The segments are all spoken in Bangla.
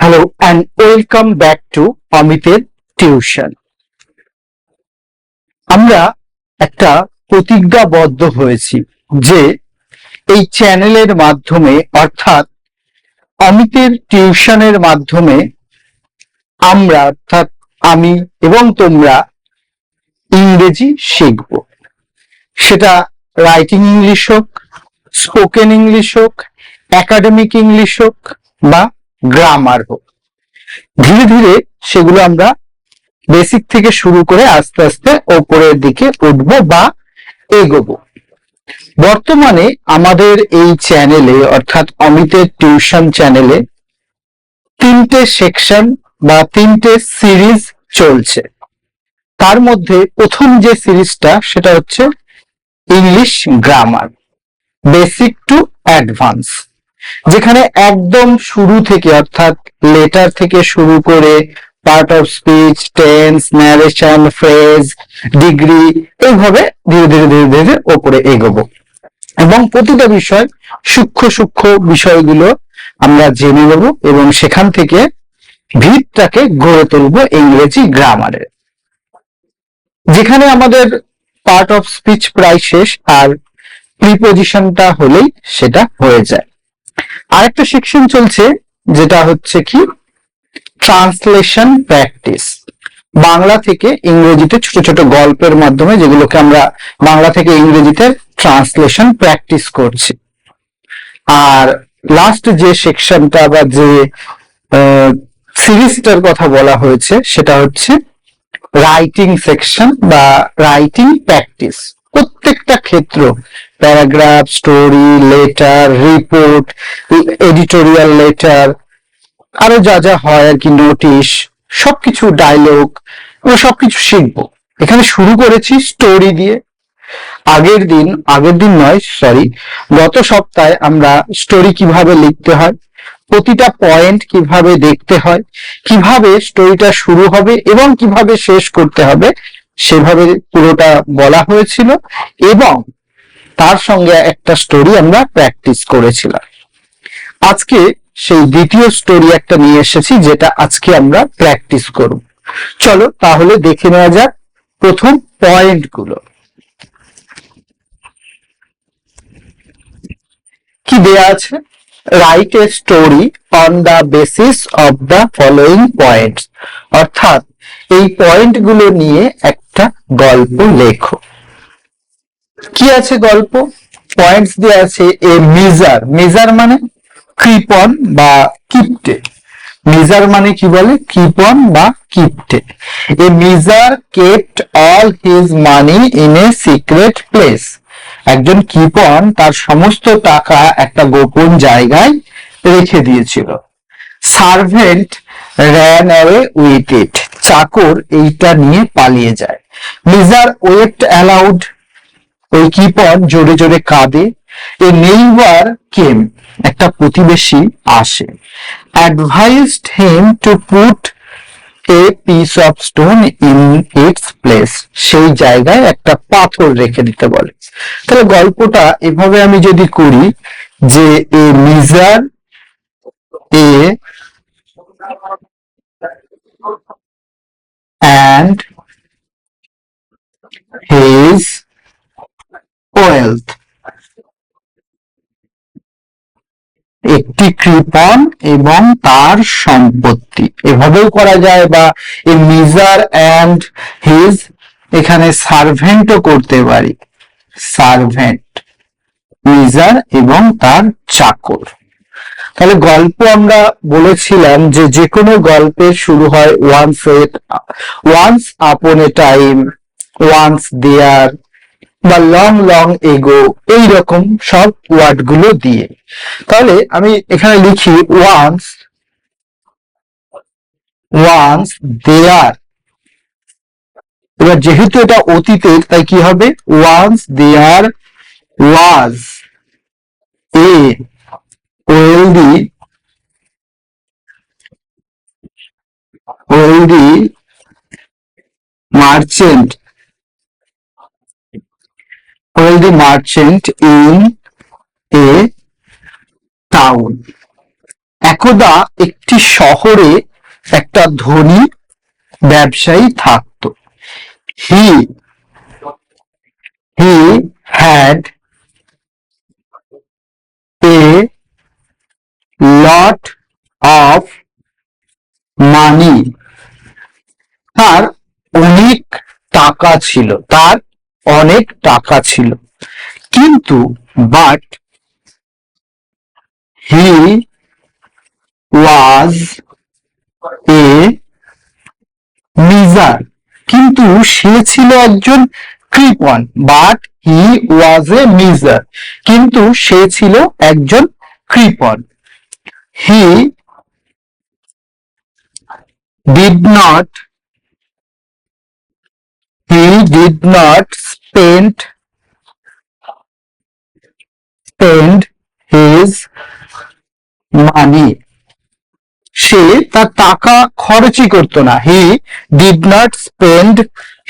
Hello and welcome back to অমিতের টিউশন আমরা একটা প্রতিজ্ঞাবদ্ধ হয়েছি যে এই চ্যানেলের মাধ্যমে অর্থাৎ অমিতের টিউশনের মাধ্যমে আমরা অর্থাৎ আমি এবং তোমরা ইংরেজি শিখব। সেটা রাইটিং ইংলিশ হোক স্পোকেন ইংলিশ হোক একাডেমিক ইংলিশ হোক বা গ্রামার হোক। ধীরে ধীরে সেগুলো আমরা বেসিক থেকে শুরু করে আস্তে আস্তে ওপরের দিকে উঠবো বা এগোবো। বর্তমানে আমাদের এই চ্যানেলে অর্থাৎ অমিতের টিউশন চ্যানেলে তিনটে সেকশন বা তিনটে সিরিজ চলছে। তার মধ্যে প্রথম যে সিরিজটা সেটা হচ্ছে English grammar basic to advance যেখানে একদম শুরু থেকে, অর্থাৎ লেটার থেকে শুরু করে part of speech tense narration phrase degree এইভাবে ধীরে ধীরে ধীরে ধীরে ওপরে এগোবো। এবং প্রতিটা বিষয়, সূক্ষ্ম সূক্ষ্ম বিষয়গুলো আমরা জেনে নেব এবং সেখান থেকে ভিতটাকে গড়ে তুলবো ইংরেজি গ্রামারের যেখানে আমাদের পার্ট অফ স্পিচ প্রায় শেষ, আর প্রিপোজিশনটা হলেই সেটা হয়ে যায়। আরেকটা সেকশন চলছে, যেটা হচ্ছে কি? ট্রান্সলেশন প্র্যাকটিস বাংলা থেকে ইংরেজিতে ছোট ছোট গল্পের মাধ্যমে যেগুলোকে আমরা বাংলা থেকে ইংরেজিতে ট্রান্সলেশন প্র্যাকটিস করছি। আর লাস্ট যে সেকশনটা বা যে সিরিজটার কথা বলা হয়েছে, সেটা হচ্ছে রাইটিং সেকশন বা রাইটিং প্র্যাকটিস প্রত্যেকটা ক্ষেত্র, paragraph, story, letter, report, editorial letter, আরও যা যা হয় আর কি, নোটিশ, সবকিছু ডায়লগ ও সবকিছু শিখব। এখানে শুরু করেছি স্টোরি দিয়ে। আগের দিন আগের দিন নয় সরি গত সপ্তাহে আমরা স্টোরি কীভাবে লিখতে হয়, প্রতিটা পয়েন্ট কীভাবে দেখতে হয়, কীভাবে স্টোরিটা শুরু হবে এবং কীভাবে শেষ করতে হবে সেভাবে পুরোটা বলা হয়েছিল এবং তার সঙ্গে একটা স্টোরি আমরা প্র্যাকটিস করেছিলাম। আজকে সেই দ্বিতীয় স্টোরি একটা নিয়ে এসেছি, যেটা আজকে আমরা প্র্যাকটিস করব। চলো তাহলে দেখে নেওয়া যাক প্রথম পয়েন্টগুলো। কি দেয়া আছে? Write a story on the basis of the following points অর্থাৎ এই পয়েন্টগুলো নিয়ে একটা গল্প লেখো। কি আছে গল্প? পয়েন্টস দিয়ে আছে এ মিজার মিজার মানে কৃপন বা কিপটে। মিজার মানে কি বলে? কৃপন বা কিপটে। A miser kept all his money in a secret place একজন কিপন তার সমস্ত টাকা একটা গোপন জায়গায় রেখে দিয়েছিল। Servant ran away with it চাকর এইটা নিয়ে পালিয়ে যায়। মিজার ওয়েট অ্যালাউড ওই কিপন জোরে জোরে কাঁদে। এ নেইবার কেম একটা প্রতিবেশী আসে। Advised him to put a piece of stone in its place সেই জায়গায় একটা পাথর রেখে দিতে বলে। তাহলে গল্পটা এভাবে আমি যদি করি যে a miser a and his wealth একটি কৃপন এবং তার সম্পত্তি। এভাবেও করা যায় বা এ মিজার অ্যান্ড হিজ এখানে সার্ভেন্টও করতে পারি। সার্ভেন্ট, মিজার এবং তার চাকর। তাহলে গল্প আমরা বলেছিলাম যে যে কোনো গল্পের শুরু হয় once once upon A time once there বা লং লং এগো এইরকম সব ওয়ার্ডগুলো দিয়ে। তাহলে আমি এখানে লিখি ওয়ান্স ওয়ান্স দেয়ার এবার যেহেতু এটা অতীতের, তাই কি হবে? Once there was a wealthy wealthy merchant wealthy merchant in a town. এক একদা একটি শহরে একটা ধনী ব্যবসায়ী থাকতো। He he had a lot of money তার অনেক টাকা ছিল। তার অনেক টাকা ছিল। কিন্তু but he was A measure কিন্তু সে ছিল একজন কৃপন but he was A measure কিন্তু সে ছিল একজন কৃপন হি did not he did not spend spend his money. সে তার টাকা খরচই করতো না। He did not spend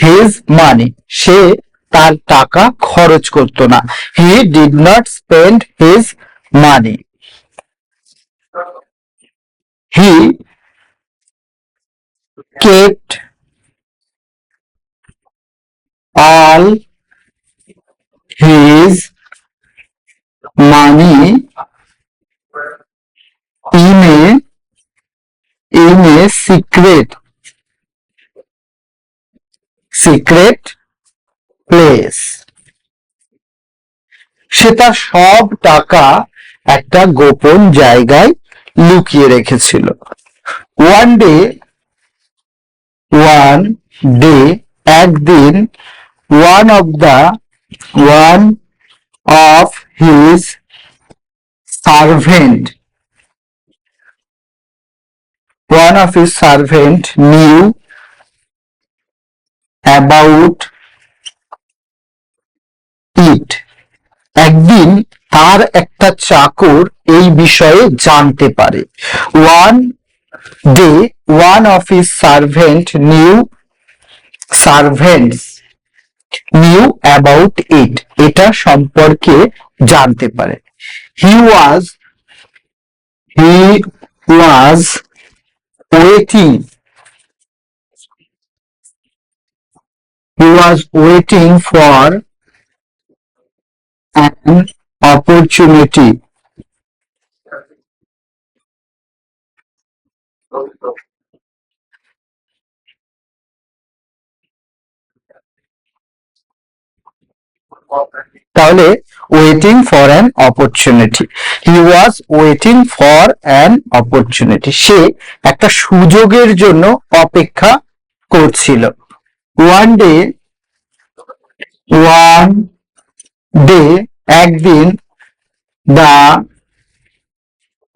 his money সে তার টাকা খরচ করতো না। He did not spend his money he kept all his money in a in a secret secret place. সে তার সব টাকা একটা গোপন জায়গায় লুকিয়ে রেখেছিল। ওয়ান ডে ওয়ান ডে একদিন one of the one of his servant one of his servant knew about it. একদিন তার একটা চাকর এই বিষয়ে জানতে পারে। One day one of his servant knew servants knew about it এটা সম্পর্কে জানতে পারে he was he was waiting he was waiting for an opportunity তাহলে waiting for an opportunity he was waiting for an opportunity সে একটা সুযোগের জন্য অপেক্ষা করছিল। ওয়ান ডে ওয়ান ডে একদিন the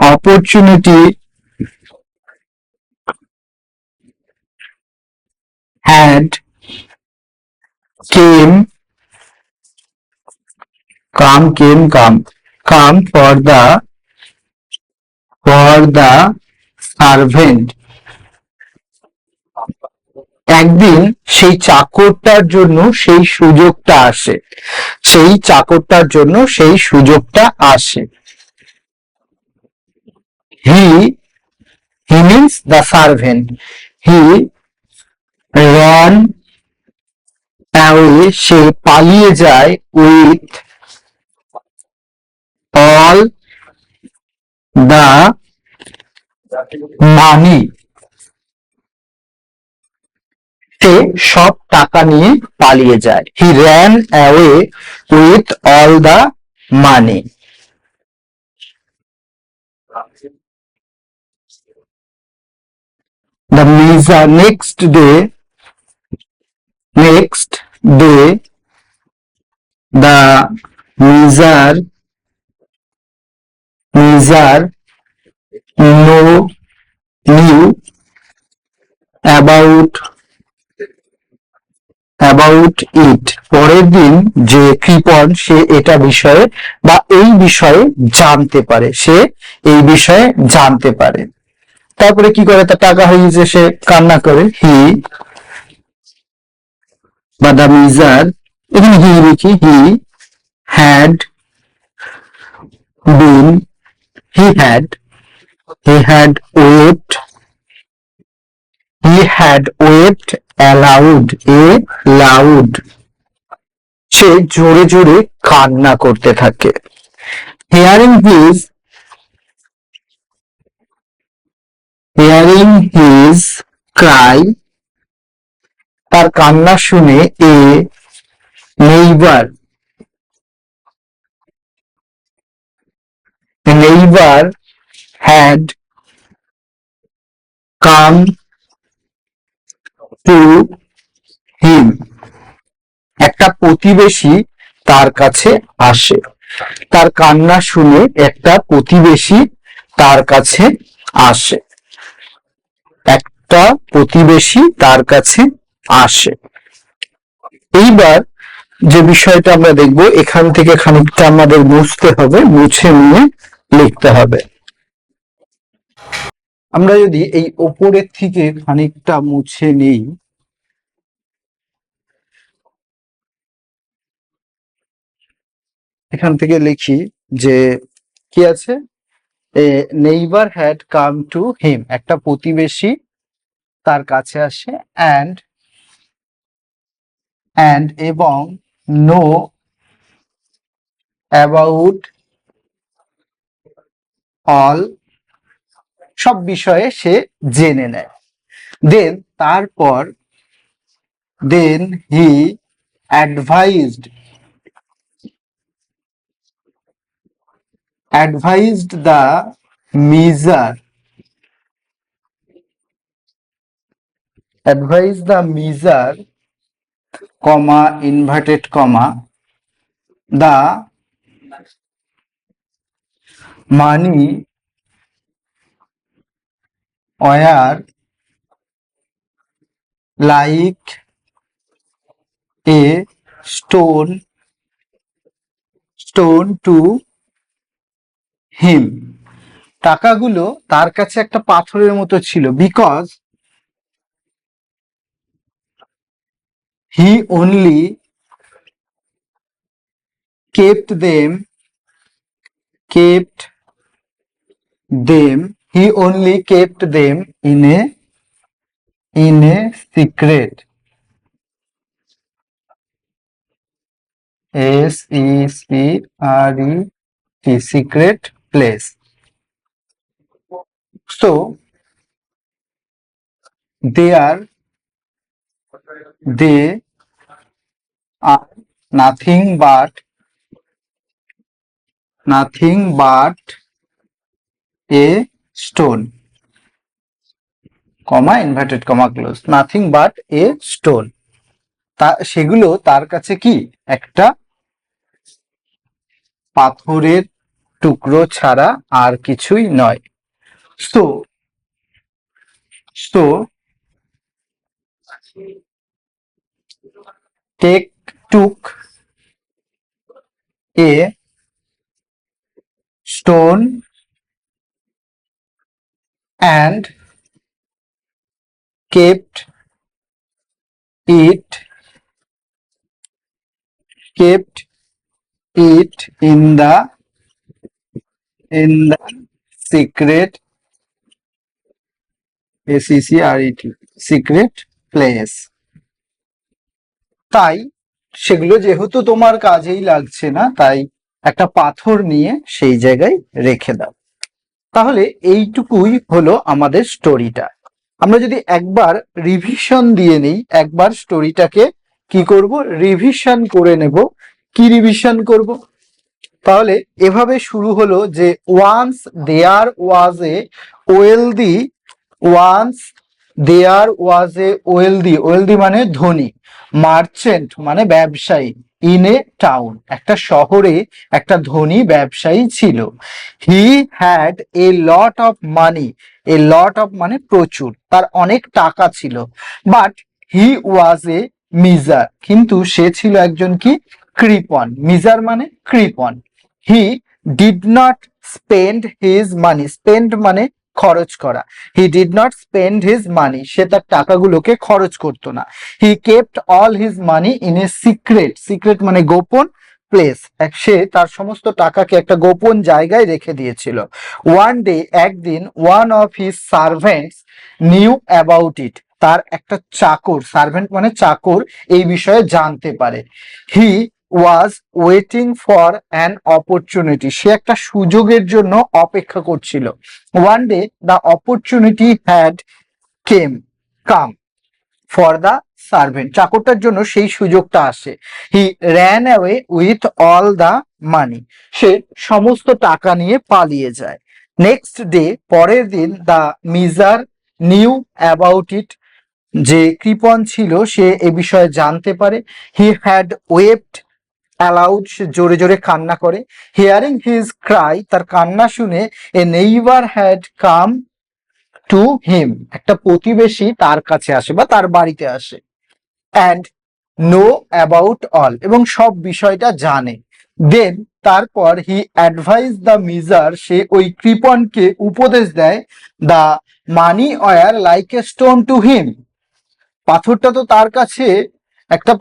opportunity had came come came come come for the for the servant. একদিন সেই চাকরটার জন্য সেই সুযোগটা আসে। সেই চাকরটার জন্য সেই সুযোগটা আসে। He he means the servant he ran সে পালিয়ে যায় উইথ অল দা মানি। সে সব টাকা নিয়ে পালিয়ে যায়। He ran away with money the day, next day, the Mizar Mizar know knew about about it পরের দিন যে কৃপন সে এটা বিষয়ে বা এই বিষয়ে জানতে পারে। সে এই বিষয়ে জানতে পারে। তারপরে কি করে? তার টাকা হয়ে গেছে, সে কান্না করে। হি বা দা মিজার, এখানে হি লিখি he had been he had he had wait he had wait allowed a loud সে জোরে জোরে কান্না করতে থাকে। Hearing his hearing his cry তার কান্না শুনে a neighbour neighbour had come to him একটা প্রতিবেশী তার কাছে আসে। তার কান্না শুনে একটা প্রতিবেশী তার কাছে আসে। একটা প্রতিবেশী তার কাছে আসে। এইবার যে বিষয়টা আমরা দেখব, এখান থেকে খানিকটা আমাদের বুঝতে হবে মুছে নিয়ে লিখতে হবে। আমরা যদি এই ওপরের থেকে খানিকটা মুছে নিই, এখান থেকে লিখি যে, কি আছে? Neighbour had come to him একটা প্রতিবেশী তার কাছে আসে অ্যান্ড অ্যান্ড এবং নো অ্যাবাউট অল সব বিষয়ে সে জেনে নেয়। দেন তারপর then he advised advised the miser advise the miser comma inverted comma the money were like a stone stone to him. টাকাগুলো তার কাছে একটা পাথরের মতো ছিল because he only kept them kept them he only kept them in a in a secret S E C R E T secret place. So they are they are nothing but nothing but a stone comma inverted comma close nothing but a stone তা সেগুলো তার কাছে কি একটা পাথরের টুকরো ছাড়া আর কিছুই নয় so so take took a stone and kept it kept it in the in the secret S E C R E T secret place তাই সেগুলো যেহেতু তোমার কাজেই লাগছে না তাই একটা পাথর নিয়ে সেই জায়গায় রেখে দাও। তাহলে এইটুকুই হলো আমাদের স্টোরিটা আমরা যদি একবার রিভিশন দিয়ে নেই, একবার স্টোরিটাকে কি করব? রিভিশন করে নেব। কি রিভিশন করব? তাহলে এভাবে শুরু হলো যে once there was a wealthy once there was a wealthy wealthy মানে ধনী মার্চেন্ট মানে ব্যবসায়ী। ইন এ টাউন একটা শহরে একটা ধনী ব্যবসায়ী ছিল। He had a lot of money a lot of মানে প্রচুর, তার অনেক টাকা ছিল। But he was A measure কিন্তু সে ছিল একজন কি? কৃপন মিজার মানে কৃপন he did not spend his money spend মানে খরচ করা। He did not spend his money সে তার টাকাগুলোকে খরচ করতো না। He kept all his money in a secret secret মানে গোপন প্লেস সে তার সমস্ত টাকাকে একটা গোপন জায়গায় রেখে দিয়েছিল। ওয়ান ডে একদিন one of his servants knew about it তার একটা চাকর। সার্ভেন্ট মানে চাকর। এই বিষয়ে জানতে পারে। He was waiting for an opportunity সে একটা সুযোগের জন্য অপেক্ষা করছিল। One day the opportunity had came come for the servant চাকরটার জন্য সেই সুযোগটা আসে। He ran away with all the money সে সমস্ত টাকা নিয়ে পালিয়ে যায়। নেক্সট ডে পরের দিন the miser knew about it যে কৃপন ছিল, সে এ বিষয়ে জানতে পারে। হি হ্যাড ওয়েপড অ্যালাউড সে জোরে জোরে কান্না করে। হিয়ারিং হিজ ক্রাই তার কান্না শুনে a neighbour had come to him একটা প্রতিবেশী তার কাছে আসে বা তার বাড়িতে আসে। অ্যান্ড নো অ্যাবাউট অল এবং সব বিষয়টা জানে। দেন তারপর হি অ্যাডভাইস দ্য মিজার সে ওই কৃপনকে উপদেশ দেয় the money were like a stone to him পাথরটা তো তার কাছে একটা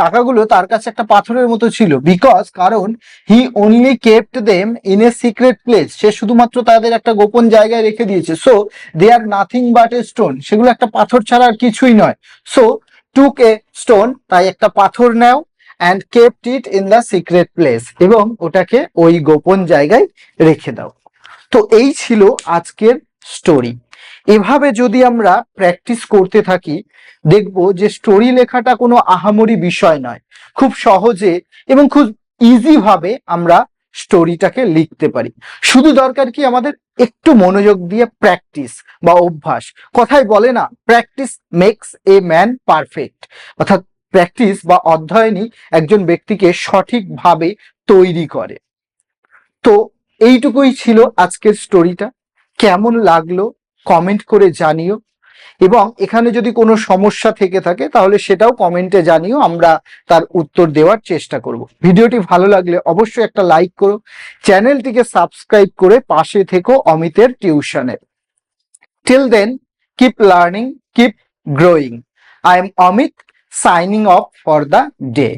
টাকাগুলো তার কাছে একটা পাথরের মতো ছিল বিকজ কারণ he only kept them in a secret place সে শুধুমাত্র তাদের একটা গোপন জায়গায় রেখে দিয়েছে। So they are nothing but a stone সেগুলো একটা পাথর ছাড়া আর কিছুই নয়। সো টুক এ স্টোন তাই একটা পাথর নাও and kept it in the secret place এবং ওটাকে ওই গোপন জায়গায় রেখে দাও। তো এই ছিল আজকের স্টোরি এভাবে যদি আমরা প্র্যাকটিস করতে থাকি দেখব যে স্টোরি লেখাটা কোনো আহামরি বিষয় নয়। খুব সহজে এবং খুব ইজি ভাবে আমরা স্টোরিটাকে লিখতে পারি। শুধু দরকার কি আমাদের একটু মনোযোগ দিয়ে প্র্যাকটিস বা অভ্যাস। কথাই বলে না practice makes a man perfect অর্থাৎ প্র্যাকটিস বা অধ্যয়নই একজন ব্যক্তিকে সঠিকভাবে তৈরি করে। তো এইটুকুই ছিল আজকের স্টোরিটা কেমন লাগল? কমেন্ট করে জানিও। এবং এখানে যদি কোনো সমস্যা থেকে থাকে, তাহলে সেটাও কমেন্টে জানিও, আমরা তার উত্তর দেওয়ার চেষ্টা করব। ভিডিওটি ভালো লাগলে অবশ্যই একটা লাইক করো, চ্যানেলটিকে সাবস্ক্রাইব করে পাশে থেকো অমিতের টিউশনের till then keep learning keep growing I am Amit signing off for the day